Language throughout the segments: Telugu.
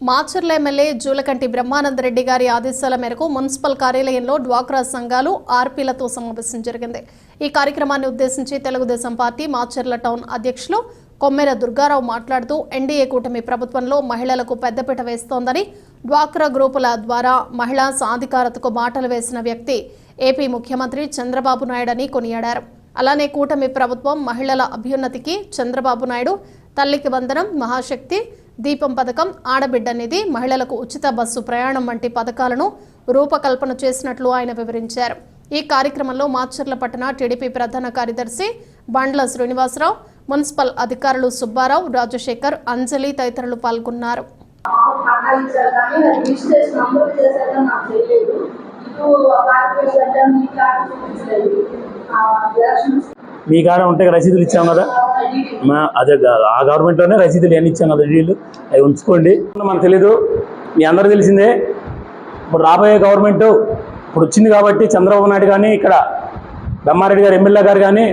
మాచర్ల ఎమ్మెల్యే జూలకంటి బ్రహ్మానందరెడ్డి గారి ఆదేశాల మేరకు మున్సిపల్ కార్యాలయంలో డ్వాక్రా సంఘాలు ఆర్పీలతో సమావేశం జరిగింది. ఈ కార్యక్రమాన్ని ఉద్దేశించి తెలుగుదేశం పార్టీ మాచర్ల టౌన్ అధ్యక్షులు కొమ్మెర దుర్గారావు మాట్లాడుతూ ఎన్డీఏ కూటమి ప్రభుత్వంలో మహిళలకు పెద్దపీట వేస్తోందని డ్వాక్రా గ్రూపుల ద్వారా మహిళా సాధికారతకు మాటలు వేసిన వ్యక్తి ఏపీ ముఖ్యమంత్రి చంద్రబాబు నాయుడని కొనియాడారు. అలానే కూటమి ప్రభుత్వం మహిళల అభ్యున్నతికి చంద్రబాబు నాయుడు తల్లికి వందనం మహాశక్తి దీపం పథకం ఆడబిడ్డ నిధి మహిళలకు ఉచిత బస్సు ప్రయాణం వంటి పథకాలను రూపకల్పన చేసినట్లు ఆయన వివరించారు. ఈ కార్యక్రమంలో మాచర్ల పట్టణ టీడీపీ ప్రధాన కార్యదర్శి బండ్ల శ్రీనివాసరావు మున్సిపల్ అధికారులు సుబ్బారావు రాజశేఖర్ అంజలి తదితరులు పాల్గొన్నారు. మీ కాడ ఉంటే రసీదులు ఇచ్చాం కదా? అదే గా- ఆ గవర్నమెంట్లోనే రసీదులు ఎన్ని ఇచ్చాం కదా డీలు అవి ఉంచుకోండి. మనకు తెలీదు. మీ అందరూ తెలిసిందే. ఇప్పుడు రాబోయే గవర్నమెంట్ ఇప్పుడు వచ్చింది కాబట్టి చంద్రబాబు నాయుడు కానీ ఇక్కడ బ్రహ్మారెడ్డి గారు ఎమ్మెల్యే గారు కానీ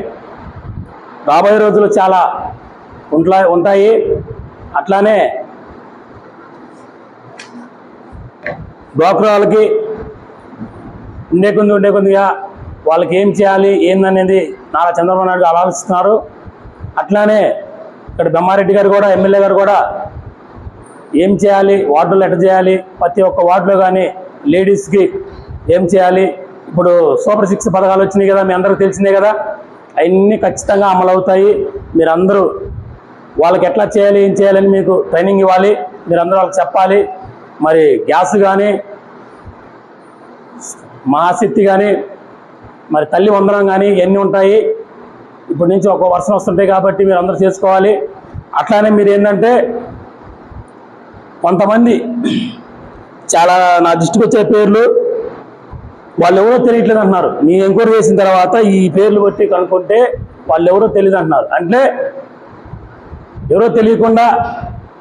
రాబోయే రోజులు చాలా ఉంట్లా ఉంటాయి. అట్లానే డ్వాక్రాలకి ఉండే కొద్ది ఉండే కొద్దిగా వాళ్ళకి ఏం చేయాలి ఏందనేది నారా చంద్రబాబు నాయుడు ఆలోచిస్తున్నారు. అట్లానే ఇక్కడ బ్రహ్మారెడ్డి గారు కూడా ఎమ్మెల్యే గారు కూడా ఏం చేయాలి? వార్డులు ఎట్ట చేయాలి? ప్రతి ఒక్క వార్డులో కానీ లేడీస్కి ఏం చేయాలి? ఇప్పుడు సూపర్ సిక్స్ పథకాలు వచ్చినాయి కదా మీ అందరికీ తెలిసిందే కదా. అవన్నీ ఖచ్చితంగా అమలు అవుతాయి. మీరందరూ వాళ్ళకి ఎట్లా చేయాలి ఏం చేయాలని మీకు ట్రైనింగ్ ఇవ్వాలి. మీరందరూ వాళ్ళకి చెప్పాలి. మరి గ్యాస్ కానీ మహాశక్తి కానీ మరి తల్లి వందనం కానీ ఇవన్నీ ఉంటాయి? ఇప్పటి నుంచి ఒక వర్షం వస్తుంటాయి కాబట్టి మీరు అందరూ చేసుకోవాలి. అట్లానే మీరు ఏంటంటే కొంతమంది చాలా నా దృష్టికి వచ్చే పేర్లు వాళ్ళు ఎవరో తెలియట్లేదు అంటున్నారు. నేను ఎంక్వైరీ చేసిన తర్వాత ఈ పేర్లు బట్టి కనుక్కుంటే వాళ్ళు ఎవరో తెలియదు అంటున్నారు. అంటే ఎవరో తెలియకుండా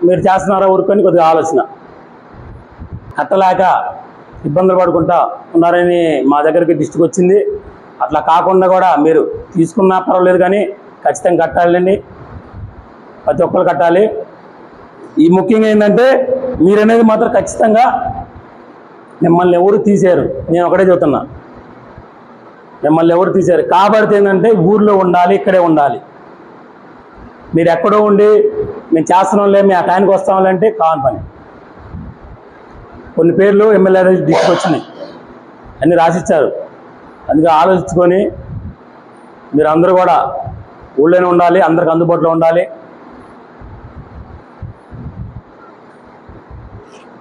మీరు చేస్తున్నారా ఊరుకొని కొద్దిగా ఆలోచన. కట్టలేక ఇబ్బందులు పడుకుంటా ఉన్నారని మా దగ్గరికి డిస్టిక్ వచ్చింది. అట్లా కాకుండా కూడా మీరు తీసుకున్నా పర్వాలేదు కానీ ఖచ్చితంగా కట్టాలండి. ప్రతి ఒక్కరు కట్టాలి. ఈ ముఖ్యంగా ఏంటంటే మీరు అనేది మాత్రం ఖచ్చితంగా మిమ్మల్ని ఎవరు తీసారు నేను ఒకటే చెబుతున్నా. మిమ్మల్ని ఎవరు తీశారు కాబట్టి ఏంటంటే ఊర్లో ఉండాలి ఇక్కడే ఉండాలి. మీరు ఎక్కడో ఉండి మేము చేస్తున్నాం లే మేము ఆ టైంకి వస్తాంలే అంటే కాని పని. కొన్ని పేర్లు ఎమ్మెల్యే డిస్ట్రిక్ట్ వచ్చినాయి. అన్నీ రాసిచ్చారు. అందుకే ఆలోచించుకొని మీరు అందరూ కూడా ఊళ్ళోనే ఉండాలి అందరికి అందుబాటులో ఉండాలి.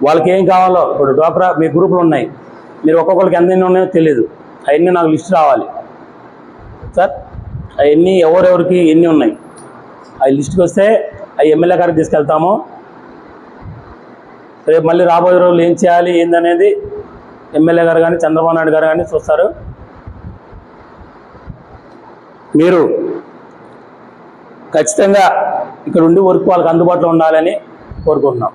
వాళ్ళకి ఏం కావాలో ఇప్పుడు డోక్రా మీ గ్రూపులు ఉన్నాయి. మీరు ఒక్కొక్కరికి ఎన్ని ఉన్నాయో తెలియదు అవన్నీ నాకు లిస్ట్ రావాలి. సార్ అవన్నీ ఎవరెవరికి ఎన్ని ఉన్నాయి? అవి లిస్ట్కి వస్తే అవి ఎమ్మెల్యే గారికి తీసుకెళ్తాము. రేపు మళ్ళీ రాబోయే రోజులు ఏం చేయాలి ఏందనేది ఎమ్మెల్యే గారు కానీ చంద్రబాబు నాయుడు గారు కానీ చూస్తారు. మీరు ఖచ్చితంగా ఇక్కడ ఉండి వర్క్ వాళ్ళకి అందుబాటులో ఉండాలని కోరుకుంటున్నాం.